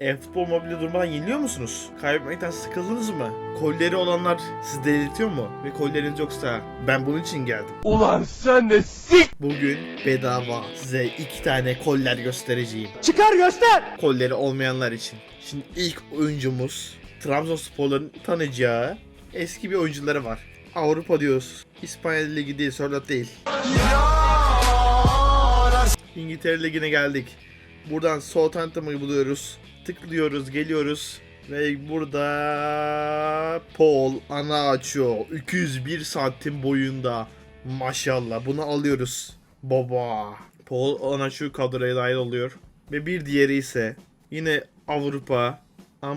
E-futbol mobilde durmadan yeniliyor musunuz? Kaybetmekten sıkıldınız mı? Kolleri olanlar sizi delirtiyor mu? Ve kolleriniz yoksa ben bunun için geldim. Ulan sen de sik! Bugün bedava size iki tane koller göstereceğim. Çıkar göster! Kolleri olmayanlar için. Şimdi ilk oyuncumuz Trabzonspor'un tanıyacağı eski bir oyuncuları var. Avrupa diyoruz. İspanya Ligi değil, Sörlot değil. İngiltere Ligi'ne geldik. Buradan Southampton'ı buluyoruz. Tıklıyoruz, geliyoruz. Ve burada Paul Anacho 201 santim boyunda. Maşallah bunu alıyoruz. Baba. Paul Anacho kadroya dahil oluyor. Ve bir diğeri ise yine Avrupa.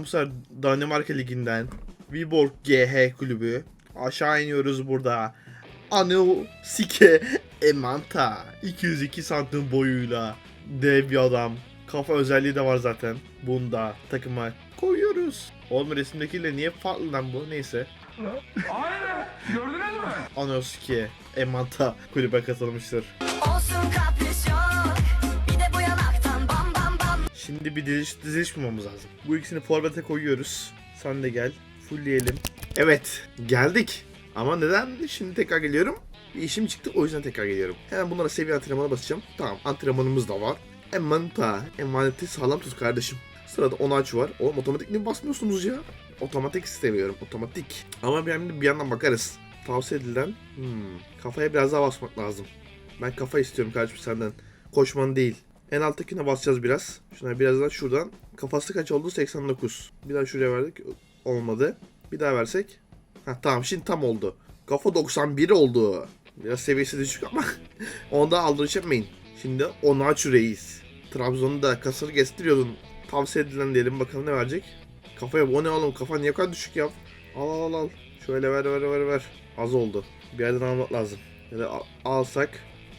Sefer Danimarka Ligi'nden. Viborg GH kulübü. Aşağı iniyoruz burada. Anu Sike Emanta 202 santim boyuyla dev bir adam. Kafa özelliği de var zaten. Bunda takıma koyuyoruz. Oğlum resimdekiyle niye farklı lan bu? Neyse. Aynen. Gördünüz mü? Anu Sike Emanta kulübe katılmıştır. Olsun kapris yok Bir de bu yanaktan bam bam bam Şimdi bir diziliş, diziliş bulmamız lazım. Bu ikisini forvete koyuyoruz. Sen de gel. Fullleyelim. Evet. Geldik. Ama neden şimdi tekrar geliyorum? Bir işim çıktı o yüzden tekrar geliyorum. Hemen bunlara seviye antrenmana basacağım. Tamam antrenmanımız da var. Emanta. Emaneti sağlam tut kardeşim. Sırada Onaç var. Oğlum otomatik mi basmıyorsunuz ya? Otomatik istemiyorum. Otomatik. Ama bir, bir yandan bakarız. Tavsiye edilen. Hmm, kafaya biraz daha basmak lazım. Ben kafa istiyorum kardeşim senden. Koşman değil. En alttakine basacağız biraz. Şuna biraz daha şuradan. Kafası kaç oldu? 89. Bir daha şuraya verdik. Olmadı. Bir daha versek. Ha tamam şimdi tam oldu. Kafa 91 oldu. Biraz seviyesi düşük ama onu da aldırış etmeyin. Şimdi Onaçu Reis. Trabzon'u da kasını kestiriyordun. Tavsiye edilen diyelim bakalım ne verecek. Kafaya o ne oğlum kafa niye kadar düşük ya? Al al al al. Şöyle ver ver ver ver. Az oldu. Bir yerden almak lazım. Ya da al- alsak.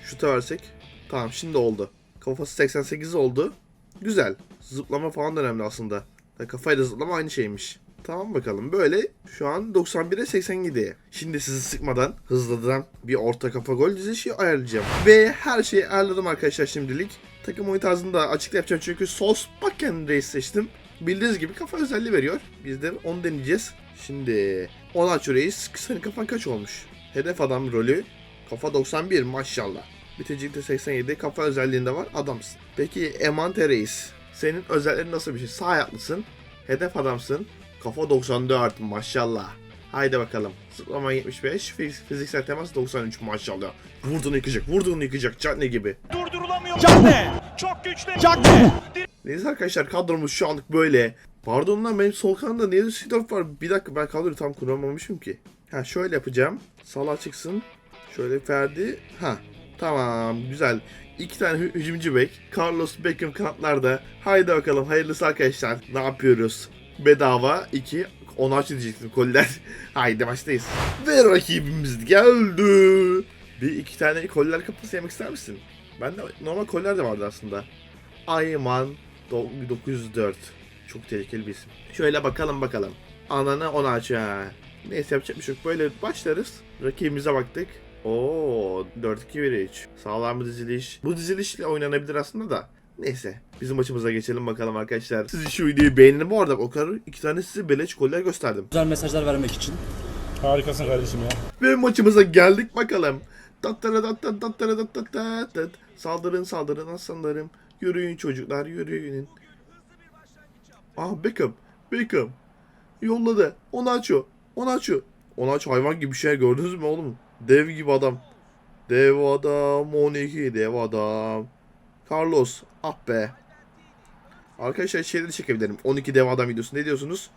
Şuta versek. Tamam şimdi oldu. Kafası 88 oldu. Güzel. Zıplama falan da önemli aslında. Ya kafayla zıplama aynı şeymiş. Tamam bakalım. Böyle şu an 91'e 87. Şimdi sizi sıkmadan hızlıdan bir orta kafa gol dizişi ayarlayacağım. Ve her şeyi ayarladım arkadaşlar şimdilik. Takım oyun tarzını da açıkla yapacağım çünkü Sos Bakken Race seçtim. Bildiğiniz gibi kafa özelliği veriyor. Biz de onu deneyeceğiz. Şimdi Onaço Reis senin kafan kaç olmuş? Hedef adam rolü. Kafa 91 maşallah. Biticikte 87 kafa özelliğinde var adamsın. Peki Emante Reis. Senin özelliklerin nasıl bir şey? Sağ ayaklısın. Hedef adamsın. Kafa 94 maşallah. Haydi bakalım. Zıplama 75, fiz- fiziksel temas 93 maşallah. Vurduğunu yıkacak, vurduğunu yıkacak. Cadne gibi. Durdurulamıyor. Cadde! Çok güçlü. Cadde! Neyse arkadaşlar kadromuz şu anlık böyle. Pardon lan benim sol kanımda niye Seedorf var? Bir dakika ben kadroyu tam kuramamışım ki. Ha şöyle yapacağım. Salah çıksın. Şöyle Ferdi. Ha tamam güzel. İki tane hü- hücumcu bek. Carlos Beckham kanatlarda. Haydi bakalım hayırlısı arkadaşlar. Ne yapıyoruz? Bedava 2 onu aç diyecektim koller. Haydi başlayız. Ve rakibimiz geldi. Bir iki tane koller kapısı yemek ister misin? Bende normal koller de vardı aslında. Ayman 904. Çok tehlikeli bir isim. Şöyle bakalım bakalım. Ananı ona aç ha. Neyse yapacak bir şey yok. Böyle başlarız. Rakibimize baktık. Oo 4-2-1-3. Sağlam bir diziliş. Bu dizilişle oynanabilir aslında da. Neyse. Bizim maçımıza geçelim bakalım arkadaşlar. Siz şu videoyu beğenin. Bu arada o kadar iki tane size beleş goller gösterdim. güzel mesajlar vermek için. Harikasın kardeşim ya. Ve maçımıza geldik bakalım. Tattara tattara tattara tattara tattara. Saldırın saldırın aslanlarım. Yürüyün çocuklar yürüyün. Ah Beckham. Beckham. Yolladı. Onu açıyor. Onu açıyor. Onu aç hayvan gibi bir şey gördünüz mü oğlum? Dev gibi adam. Dev adam. 12 dev adam. Carlos. Ah be. Arkadaşlar şeyleri çekebilirim. 12 dev adam videosu. Ne diyorsunuz?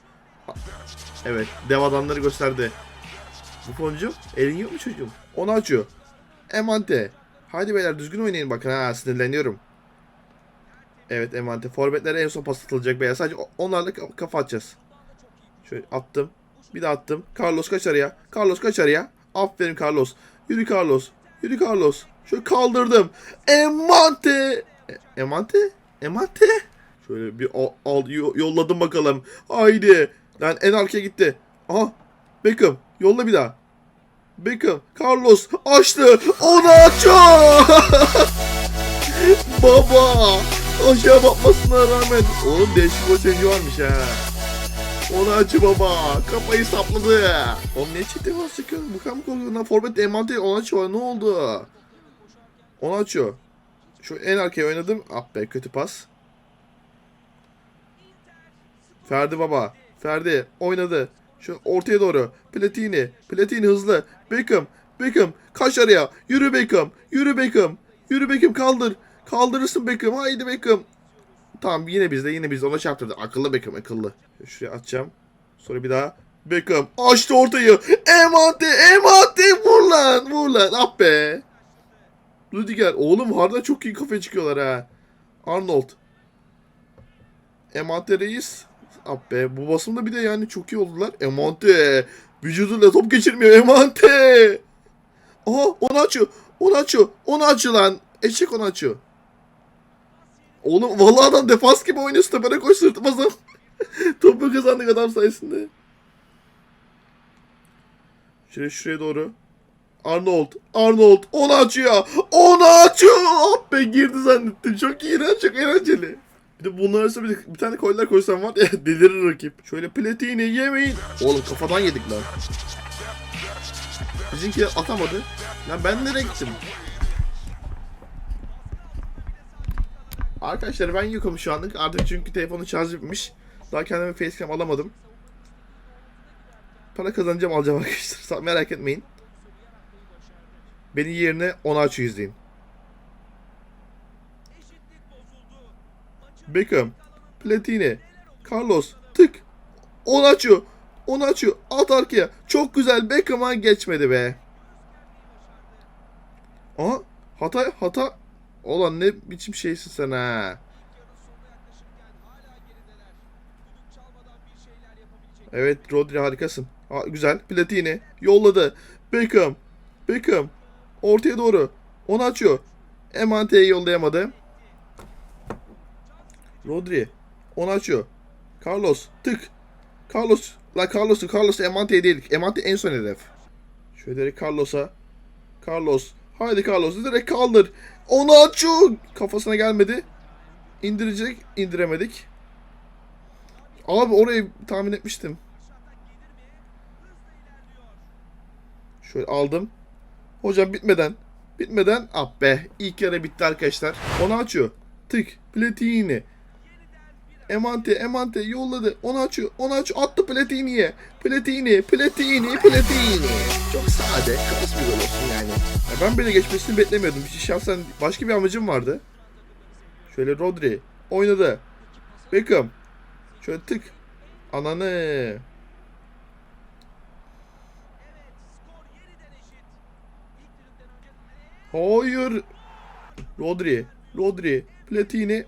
Evet. Dev adamları gösterdi. Bu foncu elin yok mu çocuğum? Onu açıyor. Emante. Hadi beyler düzgün oynayın bakın ha sinirleniyorum. Evet Emante. Forvetlere en son pas atılacak beyler. Sadece onlarla ka- kafa atacağız. Şöyle attım. Bir de attım. Carlos kaç araya. Carlos kaç araya. Aferin Carlos. Yürü Carlos. Yürü Carlos. Şöyle kaldırdım. Emante. Emante? Emante? Şöyle bir al, al- yo- yolladım bakalım. Haydi. Lan en arkaya gitti. Aha. Beckham. Yolla bir daha. Beckham. Carlos. Açtı. Onu açıyor. Baba. Aşağı bakmasına rağmen. Oğlum değişik bir oyuncu varmış ha. Onu açı baba. Kafayı sapladı. Oğlum niye çift defans çıkıyorsun? Bu korkuyorsun lan? Forvet emanti onu açıyor. Ne oldu? Onu açıyor. Şu en arkaya oynadım. Ah be kötü pas. Ferdi baba. Ferdi oynadı. Şu ortaya doğru. Platini. Platini hızlı. Beckham. Beckham. Kaç araya. Yürü Beckham. Yürü Beckham. Yürü Beckham kaldır. Kaldırırsın Beckham. Haydi Beckham. Tamam yine bizde yine bizde. Ona çarptırdı. Akıllı Beckham akıllı. Şuraya atacağım. Sonra bir daha. Beckham. Açtı ortayı. Emante. Emante. Vur lan. Vur lan. Ah be. Rudiger. Oğlum harbiden çok iyi kafa çıkıyorlar ha. Arnold. Emante reis. Ah be bu basımda bir de yani çok iyi oldular. Emante. Vücuduyla top geçirmiyor Emante. Aha onu açıyor. Onu açıyor. Onu açıyor lan. Eşek onu açıyor. Oğlum vallahi adam defans gibi oynuyor. Stopere koş sırtımazdan. Topu kazandık adam sayesinde. Şuraya şuraya doğru. Arnold. Arnold. Onu açıyor. Onu açıyor. Ah be girdi zannettim. Çok iğrenç. Çok eğlenceli. Bir de bunlar arasında bir, bir tane koylar koysam var ya delirir rakip. Şöyle platini yemeyin. Oğlum kafadan yedik lan. Bizimki atamadı. Lan ben nereye gittim? Arkadaşlar ben yokum şu anlık. Artık çünkü telefonun şarjı bitmiş. Daha kendime facecam alamadım. Para kazanacağım alacağım arkadaşlar. Merak etmeyin. Beni yerine onu aç izleyin. Beckham, Platini, Carlos, tık. Onu açıyor. At arkaya. Çok güzel. Beckham'a geçmedi be. Aha. Hata hata. Olan ne biçim şeysin sen ha. Evet Rodri harikasın. Ha, güzel. Platini yolladı. Beckham. Beckham. Ortaya doğru. Onu açıyor. Emante'yi yollayamadı. Rodri. Onu açıyor. Carlos. Tık. Carlos. La Carlos'u. Carlos Emante değil. Emante en son hedef. Şöyle direkt Carlos'a. Carlos. Haydi Carlos. Direkt kaldır. Onu açıyor. Kafasına gelmedi. İndirecek. indiremedik. Abi orayı tahmin etmiştim. Şöyle aldım. Hocam bitmeden. Bitmeden. Ah be. İlk yarı bitti arkadaşlar. Onu açıyor. Tık. Platini. Emante, Emante yolladı. Onu açıyor, onu açıyor. Attı Platini'ye. Platini, Platini, Platini. Çok sade, klas bir gol olsun yani. Ya ben böyle geçmesini beklemiyordum. Şahsen başka bir amacım vardı. Şöyle Rodri oynadı. Beckham. Şöyle tık. Ananı. Hayır. Rodri. Rodri. Platini.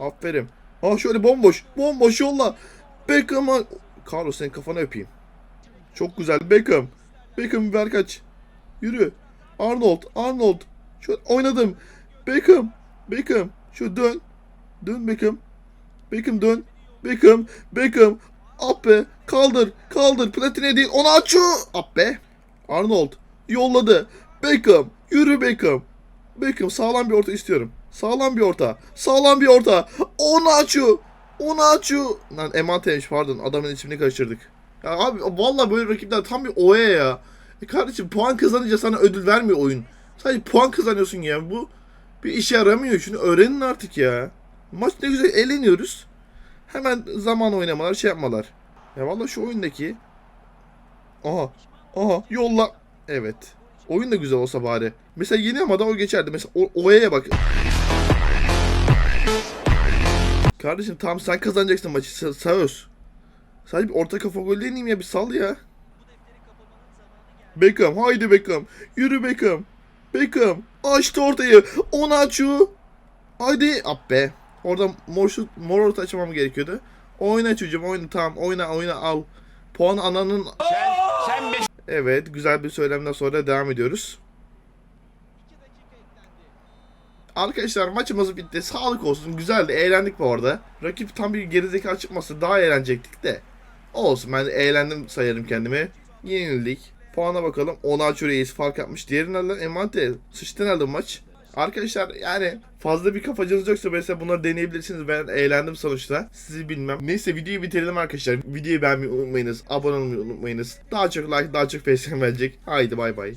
Aferin. Ha şöyle bomboş. Bomboş yolla. Beckham'a. Carlos senin kafana öpeyim. Çok güzel. Beckham. Beckham ver kaç. Yürü. Arnold. Arnold. Şöyle oynadım. Beckham. Beckham. Şu dön. Dön Beckham. Beckham dön. Beckham. Beckham. Ah be. Kaldır. Kaldır. Platine değil. Onu açıyor. Ah be. Arnold. Yolladı. Beckham. Yürü Beckham. Beckham sağlam bir orta istiyorum. Sağlam bir orta. Sağlam bir orta. Onu açıyor. Onu açıyor. Lan Emante'ymiş pardon. Adamın ismini kaçırdık. Ya abi vallahi böyle rakipler tam bir oya ya. E kardeşim puan kazanınca sana ödül vermiyor oyun. Sadece puan kazanıyorsun ya. Bu bir işe yaramıyor. Şunu öğrenin artık ya. Maç ne güzel eğleniyoruz. Hemen zaman oynamalar şey yapmalar. Ya vallahi şu oyundaki Aha. Aha yolla. Evet. Oyun da güzel olsa bari. Mesela yeni ama da o geçerdi. Mesela o, Oya'ya bak. Kardeşim tamam sen kazanacaksın maçı. Söz. Sadece bir orta kafa gol deneyeyim ya bir sal ya. Beckham haydi Beckham. Yürü Beckham. Beckham açtı ortayı. Onu açıyor. Haydi. Ah be. Orada mor, şut, mor orta açmam gerekiyordu. Oyna çocuğum oyna tamam oyna oyna al. Puan ananın... Evet güzel bir söylemden sonra devam ediyoruz. Arkadaşlar maçımız bitti. Sağlık olsun. Güzeldi. Eğlendik bu arada. Rakip tam bir gerizekalı çıkması daha eğlenecektik de. Olsun ben de eğlendim sayarım kendimi. Yenildik. Puana bakalım. Onaçu Reis fark atmış. Diğeri nereden? Emante. Sıçtı nerede bu maç? Arkadaşlar yani fazla bir kafacınız yoksa mesela bunları deneyebilirsiniz. Ben eğlendim sonuçta. Sizi bilmem. Neyse videoyu bitirelim arkadaşlar. Videoyu beğenmeyi unutmayınız. Abone olmayı unutmayınız. Daha çok like, daha çok FSM gelecek. Haydi bay bay.